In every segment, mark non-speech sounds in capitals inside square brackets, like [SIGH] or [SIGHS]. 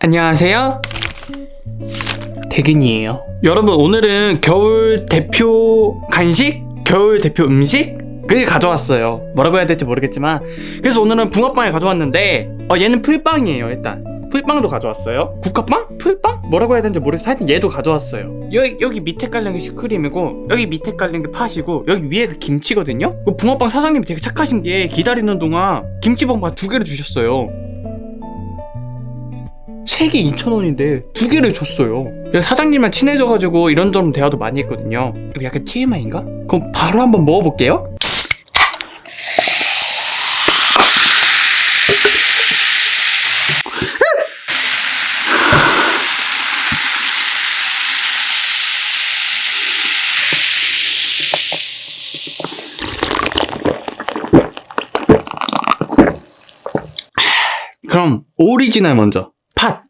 안녕하세요. 대근이에요. 여러분 오늘은 겨울 대표 간식, 겨울 대표 음식 을 가져왔어요. 뭐라고 해야 될지 모르겠지만 그래서 오늘은 붕어빵을 가져왔는데 어, 얘는 풀빵이에요. 일단 풀빵도 가져왔어요. 국화빵? 풀빵? 뭐라고 해야 되는지 모르겠어. 하여튼 얘도 가져왔어요. 여기 여기 밑에 깔린 게 슈크림이고 여기 밑에 깔린 게 팥이고 여기 위에가 김치거든요. 그 붕어빵 사장님이 되게 착하신 게 기다리는 동안 김치볶음밥 두 개를 주셨어요. 세 개 2,000원인데 두 개를 줬어요. 사장님랑 친해져가지고 이런저런 대화도 많이 했거든요. 이거 약간 TMI인가? 그럼 바로 한번 먹어볼게요. 그럼 오리지널 먼저. 팥.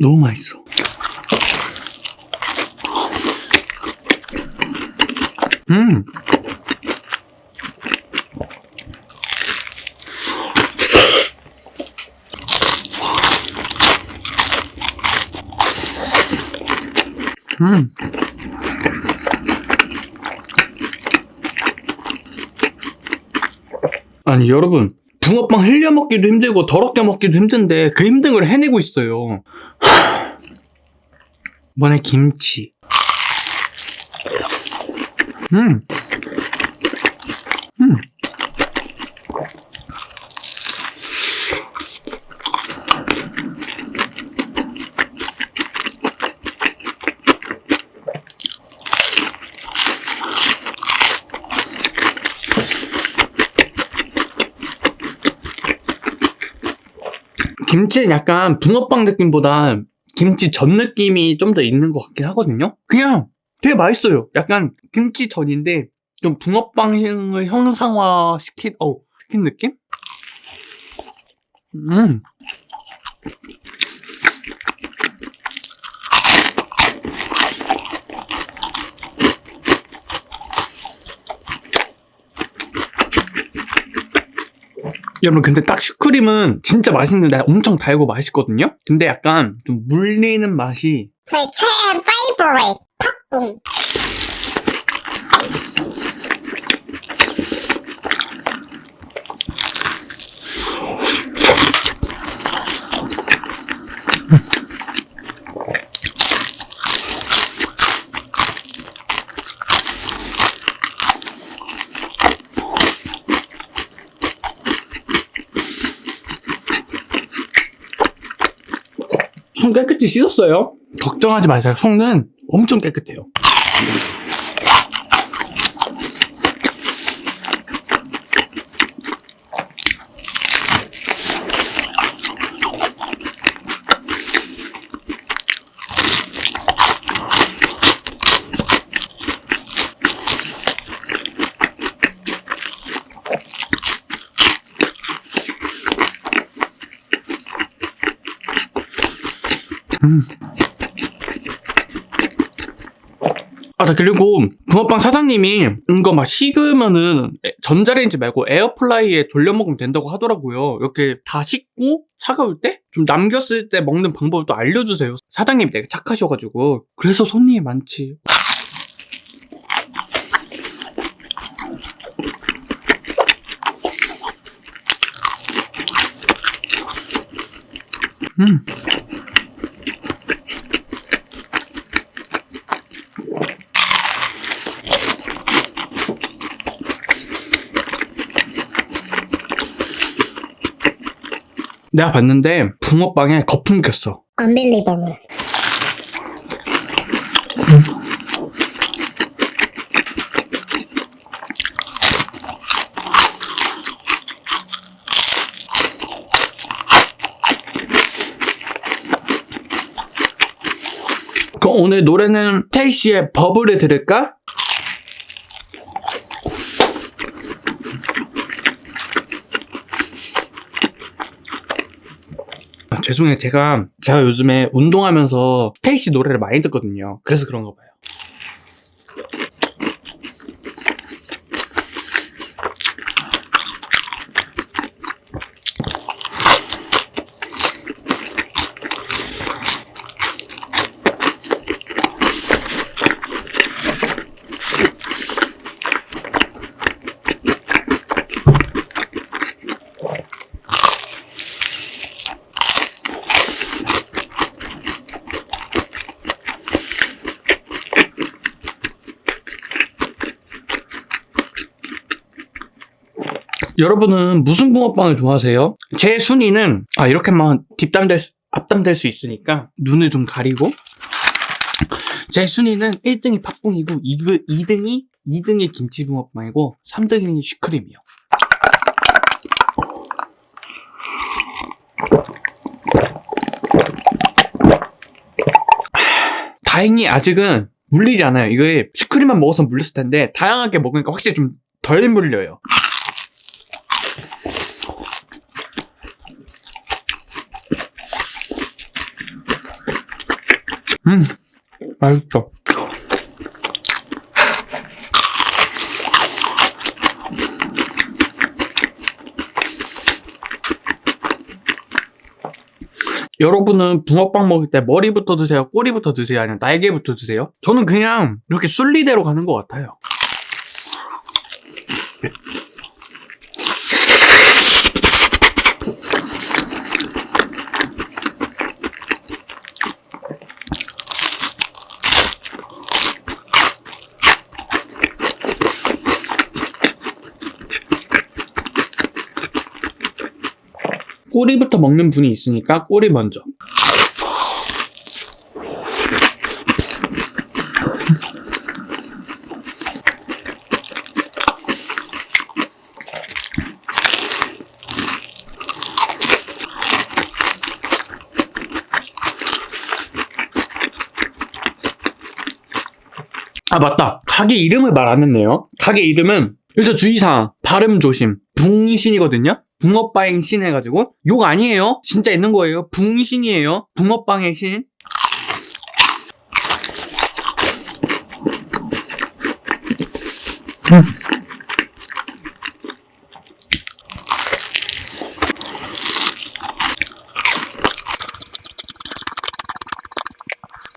너무 맛있어. 음. 음. 아니 여러분 붕어빵 흘려 먹기도 힘들고 더럽게 먹기도 힘든데 그 힘든 걸 해내고 있어요. 하... [SIGHS] 이번에 김치. 음. 음. 김치는 약간 붕어빵 느낌보다 김치 전 느낌이 좀 더 있는 것 같긴 하거든요. 그냥 되게 맛있어요. 약간 김치전인데 좀 붕어빵을 형상화 시킨 어 시킨 느낌? 음. 여러분 근데 딱 슈크림은 진짜 맛있는데 엄청 달고 맛있거든요? 근데 약간 좀 물리는 맛이 저의 최애 favorite 손 깨끗이 씻었어요. 걱정하지 마세요. 손은 엄청 깨끗해요. 아, 나 그리고 붕어빵 사장님이 이거 막 식으면은 에- 전자레인지 말고 에어플라이에 돌려 먹으면 된다고 하더라고요. 이렇게 다 식고 차가울 때 좀 남겼을 때 먹는 방법을 또 알려주세요. 사장님이 되게 착하셔가지고 그래서 손님이 많지. 음. 내가 봤는데 붕어빵에 거품 꼈어. unbelievable 그럼 오늘 노래는 테이씨의 버블을 들을까? 죄송해요. 제가, 제가 요즘에 운동하면서 스테이시 노래를 많이 듣거든요. 그래서 그런가 봐요. 여러분은 무슨 붕어빵을 좋아하세요? 제 순위는, 아, 이렇게만 뒷담될 수, 앞담될 수 있으니까 눈을 좀 가리고. 제 순위는 1등이 팥붕이고, 2 등이, 2등이 김치붕어빵이고, 3등이 슈크림이요. 다행히 아직은 물리지 않아요. 이게 슈크림만 먹어서 물렸을 텐데, 다양하게 먹으니까 확실히 좀 덜 물려요. 음, 맛있어. 여러분은 붕어빵 먹을 때 머리부터 드세요? 꼬리부터 드세요? 아니면 날개부터 드세요? 저는 그냥 이렇게 순리대로 가는 것 같아요. 꼬리부터 먹는 분이 있으니까 꼬리 먼저. 아 맞다. 가게 이름을 말 안 했네요 가게 이름은 여기서 주의사항. 발음 조심. 붕신이거든요 붕어빵 신 해가지고. 욕 아니에요. 진짜 있는 거예요. 붕신이에요. 붕어빵의 신. 음.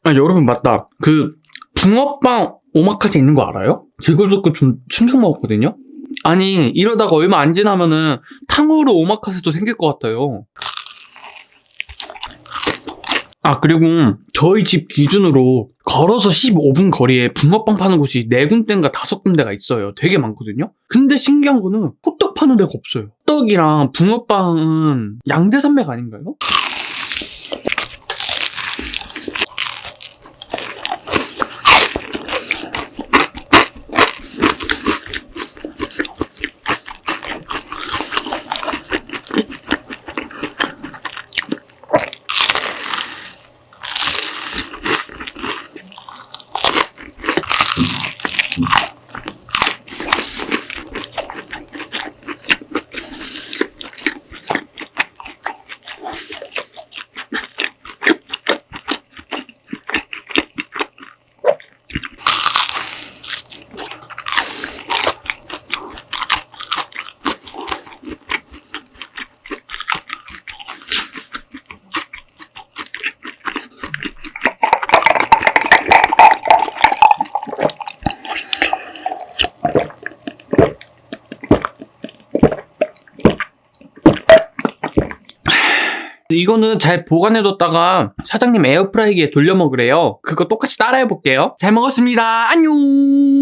아 여러분 맞다. 그 붕어빵 오마카세 있는 거 알아요? 제가 듣고 좀 충격 먹었거든요 아니 이러다가 얼마 안 지나면은 탕후루 오마카세도 생길 것 같아요. 아 그리고 저희 집 기준으로 걸어서 15분 거리에 붕어빵 파는 곳이 4군데인가 5군데가 있어요. 되게 많거든요. 근데 신기한 거는 호떡 파는 데가 없어요. 호떡이랑 붕어빵은 양대산맥 아닌가요? 이거는 잘 보관해뒀다가 사장님 에어프라이기에 돌려 먹으래요. 그거 똑같이 따라해볼게요. 잘 먹었습니다. 안녕!